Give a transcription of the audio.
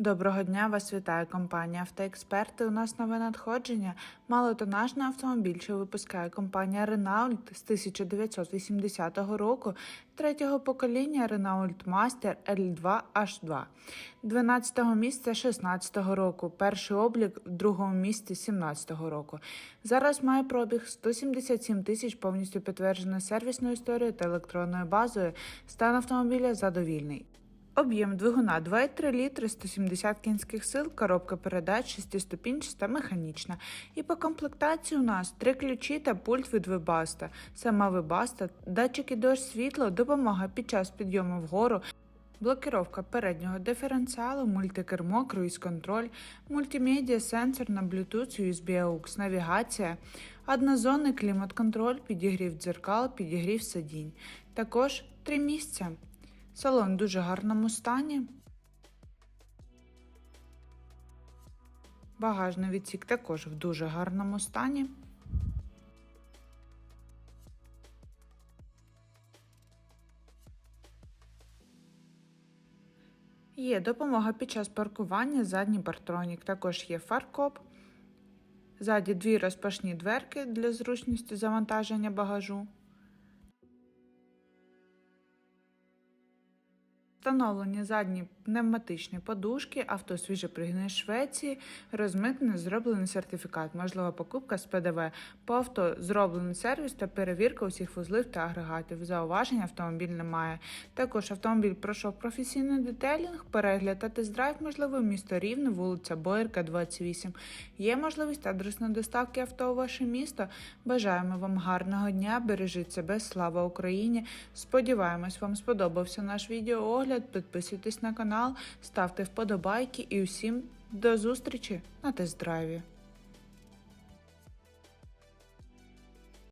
Доброго дня, вас вітає компанія Автоексперти. У нас нове надходження. Малотонажний автомобіль, що випускає компанія Renault з 1980 року, третього покоління Renault Master L2 H2, 12 місця 16 року, перший облік в другому місці 17 року. Зараз має пробіг 177 тисяч, повністю підтверджена сервісною історією та електронною базою. Стан автомобіля задовільний. Об'єм двигуна 2,3 літри, 170 кінських сил, коробка передач, шестиступінчаста, механічна. І по комплектації у нас три ключі та пульт від Webaста. Сама Webaста, датчики дощ світло, допомога під час підйому вгору, блокировка переднього диференціалу, мультикермо, круїз-контроль, мультимедіа, сенсор на Bluetooth, USB AUX, навігація, однозонний клімат-контроль, підігрів дзеркал, підігрів сидінь. Також три місця. Салон в дуже гарному стані. Багажний відсік також в дуже гарному стані. Є допомога під час паркування, задній партронік. Також є фаркоп. Ззаді дві розпашні дверки для зручності завантаження багажу. Встановлені задні пневматичні подушки, авто свіжепригнаний з Швеції, розмитнений, зроблений сертифікат, можлива покупка з ПДВ. По авто зроблений сервіс та перевірка усіх вузлів та агрегатів. Зауважень автомобіль немає. Також автомобіль пройшов професійний детелінг, перегляд та тест-драйв можливий місто Рівне, вулиця Боярка, 28. Є можливість адресної доставки авто у ваше місто. Бажаємо вам гарного дня, бережіть себе, слава Україні! Сподіваємось, вам сподобався наш відеоогляд. Підписуйтесь на канал, ставте вподобайки і усім до зустрічі на тест-драйві.